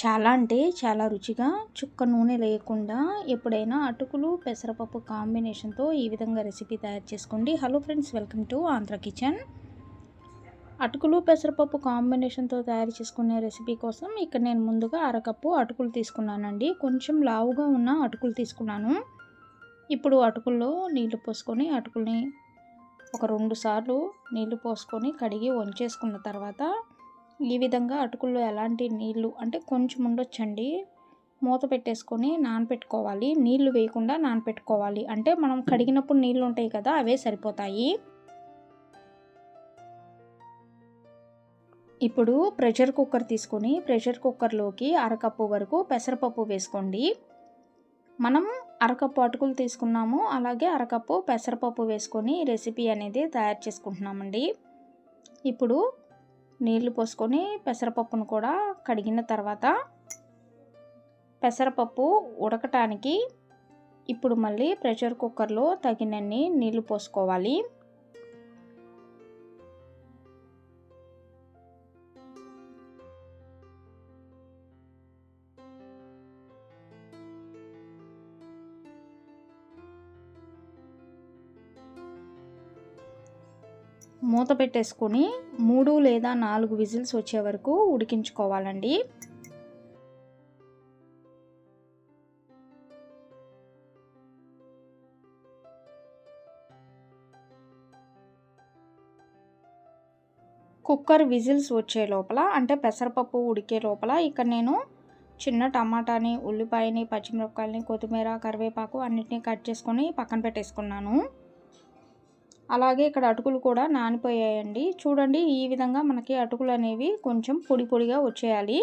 చాలా అంటే చాలా రుచిగా చుక్క నూనె లేకుండా ఎప్పుడైనా అటుకులు పెసరపప్పు కాంబినేషన్తో ఈ విధంగా రెసిపీ తయారు చేసుకోండి. Hello friends welcome to Andhra kitchen. అటుకులు పెసరపప్పు కాంబినేషన్తో తయారు చేసుకునే రెసిపీ కోసం ఇక్కడ నేను ముందుగా అరకప్పు అటుకులు తీసుకున్నానండి. కొంచెం లావుగా ఉన్న అటుకులు తీసుకున్నాను. ఇప్పుడు అటుకుల్లో నీళ్ళు పోసుకొని అటుకుల్ని ఒక రెండు సార్లు నీళ్ళు పోసుకొని కడిగి వంచేసుకున్న తర్వాత ఈ విధంగా అటుకుల్లో ఎలాంటి నీళ్ళు అంటే కొంచెం ఉండొచ్చండి. మూత పెట్టేసుకొని నానపెట్టుకోవాలి. నీళ్ళు వేయకుండా నానపెట్టుకోవాలి. అంటే మనం కడిగినప్పుడు నీళ్ళు ఉంటాయి కదా అవే సరిపోతాయి. ఇప్పుడు ప్రెషర్ కుక్కర్ తీసుకొని ప్రెషర్ కుక్కర్లోకి అరకప్పు వరకు పెసరపప్పు వేసుకోండి. మనం అరకప్పు అటుకులు తీసుకున్నాము అలాగే అరకప్పు పెసరపప్పు వేసుకొని రెసిపీ అనేది తయారు చేసుకుంటున్నామండి. ఇప్పుడు నీళ్ళు పోసుకొని పెసరపప్పును కూడా కడిగిన తర్వాత పెసరపప్పు ఉడకటానికి ఇప్పుడు మళ్ళీ ప్రెషర్ కుక్కర్లో తగినన్ని నీళ్ళు పోసుకోవాలి. మూత పెట్టేసుకొని మూడు లేదా నాలుగు విజిల్స్ వచ్చే వరకు ఉడికించుకోవాలండి. కుక్కర్ విజిల్స్ వచ్చే లోపల అంటే పెసరపప్పు ఉడికే లోపల ఇక్కడ నేను చిన్న టమాటాని ఉల్లిపాయని పచ్చిమిరపకాయలని కొత్తిమీర కరివేపాకు అన్నిటినీ కట్ చేసుకొని పక్కన పెట్టేసుకున్నాను. అలాగే ఇక్కడ అటుకులు కూడా నానిపోయాయండి. చూడండి ఈ విధంగా మనకి అటుకులు అనేవి కొంచెం పొడి పొడిగా వచ్చేయాలి.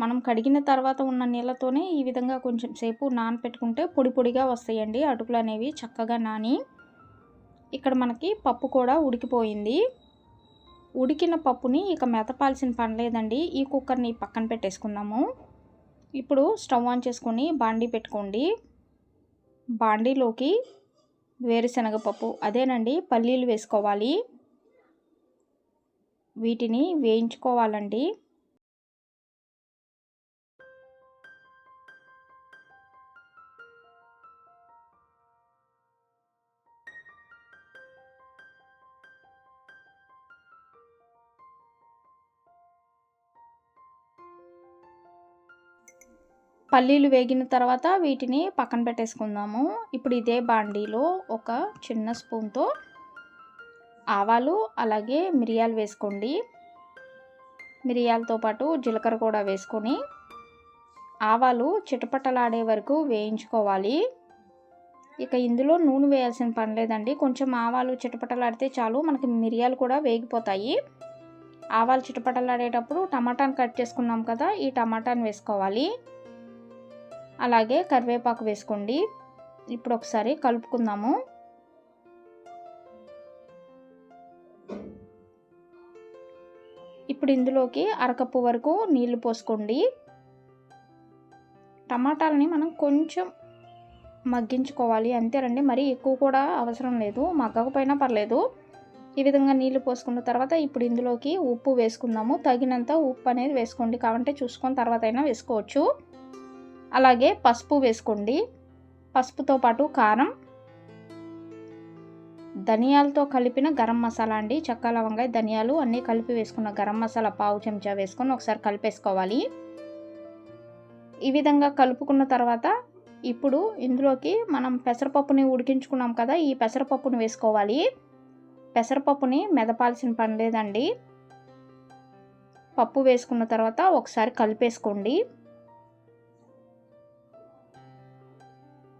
మనం కడిగిన తర్వాత ఉన్న నీళ్ళతోనే ఈ విధంగా కొంచెం సేపు నానపెట్టుకుంటే పొడి పొడిగా వస్తాయండి. అటుకులు అనేవి చక్కగా నాని ఇక్కడ మనకి పప్పు కూడా ఉడికిపోయింది. ఉడికిన పప్పుని ఇక మెతపాల్సిన పని లేదండి. ఈ కుక్కర్ని పక్కన పెట్టేసుకుందాము. ఇప్పుడు స్టవ్ ఆన్ చేసుకొని బాండీ పెట్టుకోండి. బాండీలోకి వేరుశనగపప్పు అదేనండి పల్లీలు వేసుకోవాలి. వీటిని వేయించుకోవాలండి. పల్లీలు వేగిన తర్వాత వీటిని పక్కన పెట్టేసుకుందాము. ఇప్పుడు ఇదే బాండీలో ఒక చిన్న స్పూన్తో ఆవాలు అలాగే మిరియాలు వేసుకోండి. మిరియాలతో పాటు జీలకర్ర కూడా వేసుకొని ఆవాలు చిటపటలాడే వరకు వేయించుకోవాలి. ఇక ఇందులో నూనె వేయాల్సిన పని లేదండి. కొంచెం ఆవాలు చిటపటలాడితే చాలు మనకి మిరియాలు కూడా వేగిపోతాయి. ఆవాలు చిటపటలాడేటప్పుడు టమాటాను కట్ చేసుకున్నాం కదా ఈ టమాటాను వేసుకోవాలి. అలాగే కరివేపాకు వేసుకోండి. ఇప్పుడు ఒకసారి కలుపుకుందాము. ఇప్పుడు ఇందులోకి అరకప్పు వరకు నీళ్ళు పోసుకోండి. టమాటాలని మనం కొంచెం మగ్గించుకోవాలి. అంతేనండి మరి ఎక్కువ కూడా అవసరం లేదు. మగ్గకపోయినా పర్లేదు. ఈ విధంగా నీళ్ళు పోసుకున్న తర్వాత ఇప్పుడు ఇందులోకి ఉప్పు వేసుకుందాము. తగినంత ఉప్పు అనేది వేసుకోండి. కావంటే చూసుకొని తర్వాత అయినా వేసుకోవచ్చు. అలాగే పసుపు వేసుకోండి. పసుపుతో పాటు కారం ధనియాలతో కలిపిన గరం మసాలా అండి. చెక్క లవంగాయ ధనియాలు అన్నీ కలిపి వేసుకున్న గరం మసాలా పావు చెంచా వేసుకొని ఒకసారి కలిపేసుకోవాలి. ఈ విధంగా కలుపుకున్న తర్వాత ఇప్పుడు ఇందులోకి మనం పెసరపప్పుని ఉడికించుకున్నాం కదా ఈ పెసరపప్పుని వేసుకోవాలి. పెసరపప్పుని మెదపాల్సిన పని లేదండి. పప్పు వేసుకున్న తర్వాత ఒకసారి కలిపేసుకోండి.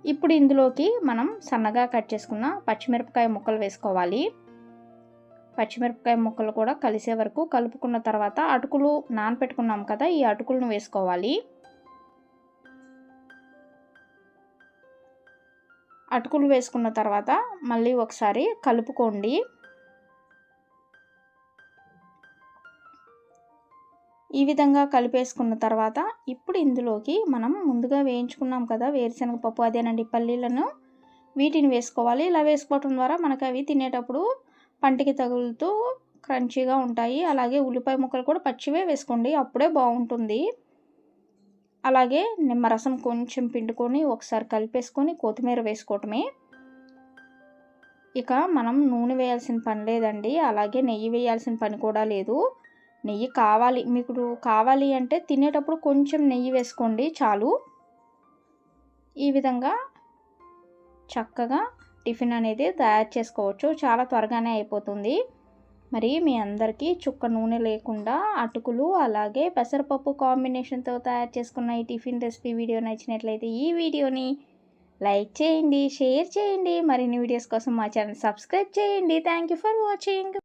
ఇప్పుడు ఇందులోకి మనం సన్నగా కట్ చేసుకున్న పచ్చిమిరపకాయ ముక్కలు వేసుకోవాలి. పచ్చిమిరపకాయ ముక్కలు కూడా కలిసే వరకు కలుపుకున్న తర్వాత అటుకులు నానపెట్టుకున్నాం కదా ఈ అటుకులను వేసుకోవాలి. అటుకులు వేసుకున్న తర్వాత మళ్ళీ ఒకసారి కలుపుకోండి. ఈ విధంగా కలిపేసుకున్న తర్వాత ఇప్పుడు ఇందులోకి మనం ముందుగా వేయించుకున్నాం కదా వేరుశనగ పప్పు అదేనండి పల్లీలను. వీటిని వేసుకోవాలి. ఇలా వేసుకోవటం ద్వారా మనకు అవి తినేటప్పుడు పంటికి తగులుతూ క్రంచీగా ఉంటాయి. అలాగే ఉల్లిపాయ ముక్కలు కూడా పచ్చివే వేసుకోండి. అప్పుడే బాగుంటుంది. అలాగే నిమ్మరసం కొంచెం పిండుకొని ఒకసారి కలిపేసుకొని కొత్తిమీర వేసుకోవటమే. ఇక మనం నూనె వేయాల్సిన పని లేదండి. అలాగే నెయ్యి వేయాల్సిన పని కూడా లేదు. నెయ్యి కావాలి. మీకు కావాలి అంటే తినేటప్పుడు కొంచెం నెయ్యి వేసుకోండి చాలు. ఈ విధంగా చక్కగా టిఫిన్ అనేది తయారు చేసుకోవచ్చు. చాలా త్వరగానే అయిపోతుంది. మరి మీ అందరికీ చుక్క నూనె లేకుండా అటుకులు అలాగే పెసరపప్పు కాంబినేషన్తో తయారు చేసుకున్న ఈ టిఫిన్ రెసిపీ వీడియో నచ్చినట్లయితే ఈ వీడియోని లైక్ చేయండి షేర్ చేయండి. మరిన్ని వీడియోస్ కోసం మా ఛానల్ సబ్స్క్రైబ్ చేయండి. Thank you for watching.